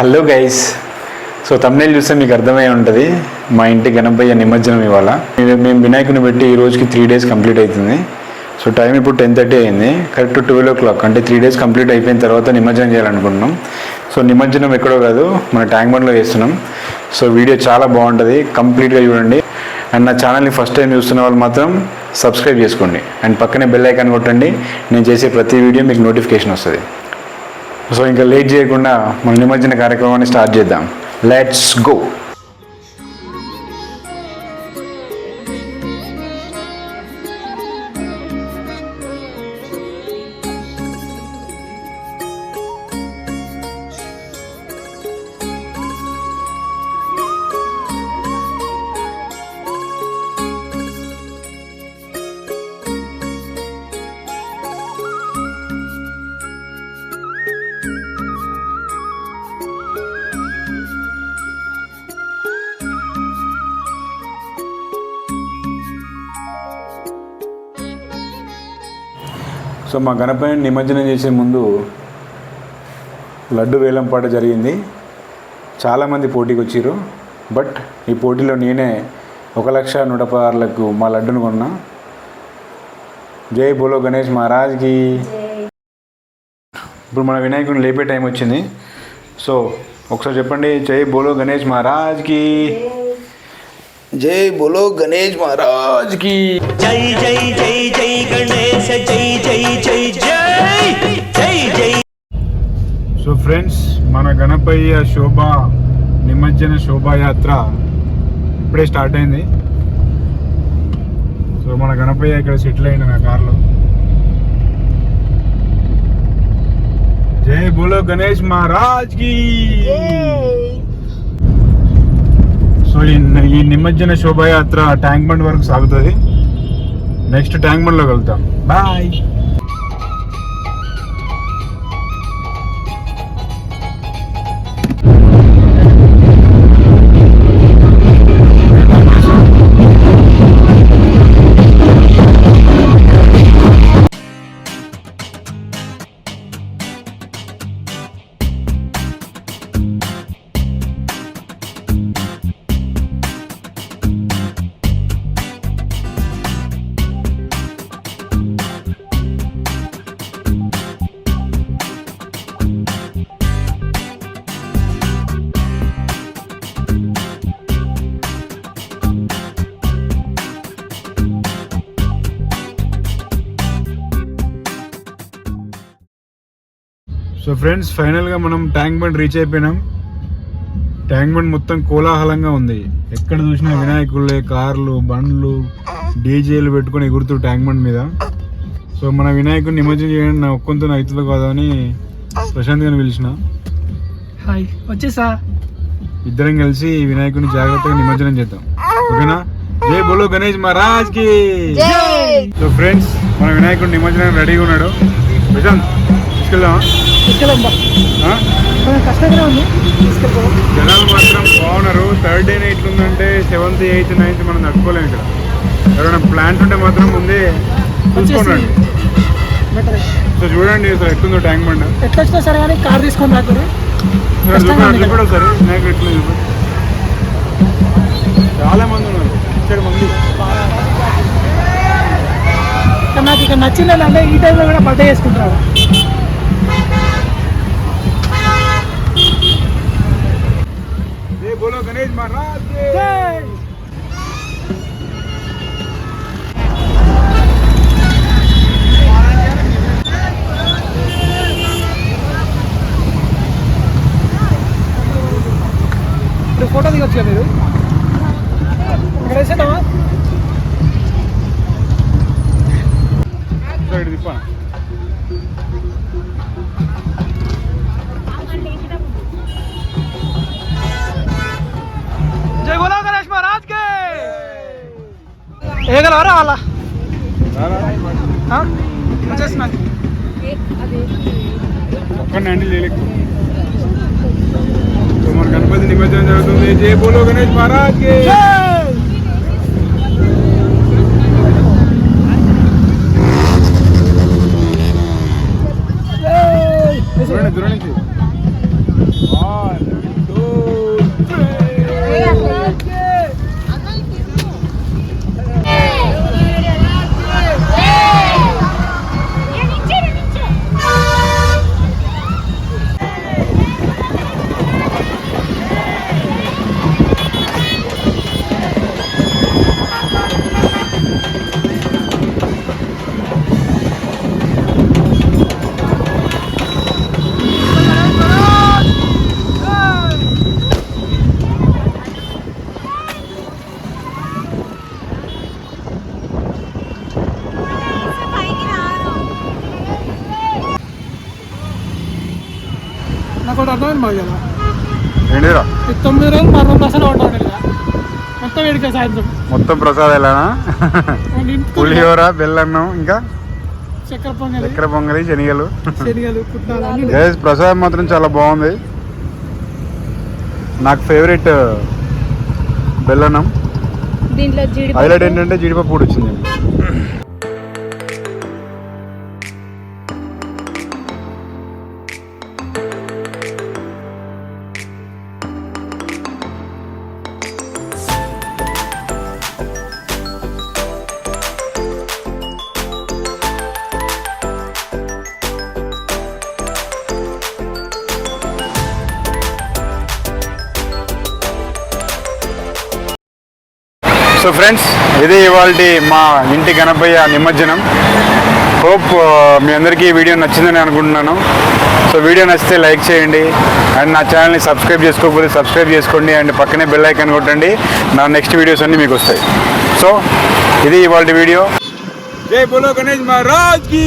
Hello guys. So thumbnail చూస్తే మీకు అర్థమై ఉంటుంది. మా ఇంటి గణపయ్య నిమజ్జనం ఇవాళ. మేము- మేము వినాయకుని పెట్టి ఈ రోజుకి త్రీ డేస్ కంప్లీట్ అవుతుంది సో టైం ఇప్పుడు టెన్ థర్టీ అయింది. కరెక్ట్ ట్వెల్వ్ ఓ క్లాక్ అంటే త్రీ డేస్ కంప్లీట్ అయిపోయిన తర్వాత నిమజ్జనం చేయాలనుకుంటున్నాం. సో నిమజ్జనం ఎక్కడో కాదు మన ట్యాంక్ బండ్లో చేస్తున్నాం. సో వీడియో చాలా బాగుంటుంది. కంప్లీట్గా చూడండి. అండ్ నా ఛానల్ని ఫస్ట్ టైం చూస్తున్న వాళ్ళు మాత్రం సబ్స్క్రైబ్ చేసుకోండి. అండ్ పక్కనే బెల్ ఐకాన్ కొట్టండి. నేను చేసే ప్రతి వీడియో మీకు నోటిఫికేషన్ వస్తుంది. సో ఇంకా లేట్ చేయకుండా మన నిమజ్జన కార్యక్రమాన్ని స్టార్ట్ చేద్దాం. లెట్స్ గో సో మా గణపతిని నిమజ్జనం చేసే ముందు లడ్డు వేలం పాట జరిగింది. చాలామంది పోటీకి వచ్చారు బట్ ఈ పోటీలో నేనే ఒక లక్ష నూట పదార్లకు మా లడ్డును కొన్నా. జై బోలో గణేష్ మహారాజ్కి ఇప్పుడు మన వినాయకుడిని లేపే టైం వచ్చింది. సో ఒకసారి చెప్పండి జై బోలో గణేష్ మహారాజ్కి జై బోలో గణేష్ మహారాజ్కి జై జై జై జై గణేశ జై జై జై జై జై జై. సో ఫ్రెండ్స్ మన గణపయ్య శోభ నిమజ్జన శోభాయాత్ర ఇప్పుడే స్టార్ట్ అయింది. సో మన గణపయ్య ఇక్కడ సెటిల్ అయిన నా కార్లో. జై బోలో గణేష్ మహారాజ్కి. సో ఈ ఈ నిమజ్జన శోభాయాత్ర ట్యాంక్ బండ్ వరకు సాగుతుంది. నెక్స్ట్ ట్యాంక్ బండ్లో వెళ్తాం బాయ్. సో ఫ్రెండ్స్ ఫైనల్గా మనం ట్యాంక్ బండ్ రీచ్ అయిపోయినాం. ట్యాంక్ బండ్ మొత్తం కోలాహలంగా ఉంది. ఎక్కడ చూసినా వినాయకులే కార్లు బండ్లు డీజేలు పెట్టుకొని ఎగురుతూ ట్యాంక్ బండ్ మీద. సో మన వినాయకుడిని నిమజ్జనం చేయడం నా ఒక్కంతో అవుతుందో కాదో అని ప్రశాంత్ గారిని పిలిచిన. హాయ్ వచ్చేసా? ఇద్దరం కలిసి వినాయకుడిని జాగ్రత్తగా నిమజ్జనం చేద్దాం. ఓకేనా? జై బోలో గణేష్ మహారాజ్కి! సో ఫ్రెండ్స్ మన వినాయకుడు నిమజ్జనం రెడీగా ఉన్నాడు. ప్రశాంత్ తీసుకెళ్దామా తీసుకెళ్ళాం బా. ఆ? కొంచెం కష్టంగానే ఉంది. తీసుకెళ్ళిపోదాం. జనాలు మాత్రం బాగున్నారు. థర్డ్ డే నైట్ ఉందంటే సెవెంత్ ఎయిత్ నైన్త్ మనం తట్టుకోలేము ఇక్కడ. ఎవరైనా ప్లాన్స్ ఉంటే మాత్రం ముందే చూసుకోండి. సో చూడండి అసలు ఎట్లుందో ట్యాంక్ బండ్. ఎట్లా వచ్చినా సరే కానీ కార్ తీసుకొని రాకూడదు కష్టంగా చూపడం సరే. నాకు ఎట్లా చాలా మంది ఉన్నారు. ఇక్కడ మంది. నాకు ఇక్కడ నచ్చింది అంటే ఈ టైంలో కూడా బర్త్డే చేసుకుంటారు ఏ బోలో గణేష్ మహారాజ్కి. ఇప్పుడు ఫోటో దిగొచ్చు కదా మీరు ఇక్కడ వేసేద్దామా సో ఇటు తిప్పాను వేయగలవరా వాళ్ళ వచ్చేస్తున్నా ఒక్క హ్యాండిల్ చేయలేకు. సో మన గణపతి నిమజ్జనం జరుగుతుంది. జై బోలో గణేష్ మహారాజ్ అర్థమైంది మాకు కదా ఏంటిరా ఈ తొమ్మిది రోజులు పదకొండు ప్రసాదం ఉంటాడు ఇలా మొత్తం వేడిక సాయంత్రం మొత్తం ప్రసాదాలేనా పులిహోర బెల్లన్నం ఇంకా చక్కెర పొంగలి చక్కెర పొంగలి శనగలు శనగలు ప్రసాదం మాత్రం చాలా బాగుంది నాకు ఫేవరెట్ బెల్లన్నం దీంట్లో హైలైట్ ఏంటంటే జీడిపప్పు కూడా వచ్చింది సో ఫ్రెండ్స్ ఇది ఇవాళ మా ఇంటి గణపయ్య నిమజ్జనం. హోప్ మీ అందరికీ ఈ వీడియో నచ్చిందని అనుకుంటున్నాను. సో వీడియో నచ్చితే లైక్ చేయండి. అండ్ నా ఛానల్ని సబ్స్క్రైబ్ చేసుకోకపోతే సబ్స్క్రైబ్ చేసుకోండి. అండ్ పక్కనే బెల్ ఐకాన్ కొట్టండి. నా నెక్స్ట్ వీడియోస్ అన్నీ మీకు వస్తాయి. సో ఇది ఇవాళ వీడియో. జై బోలో గణేష్ మహారాజ్కి.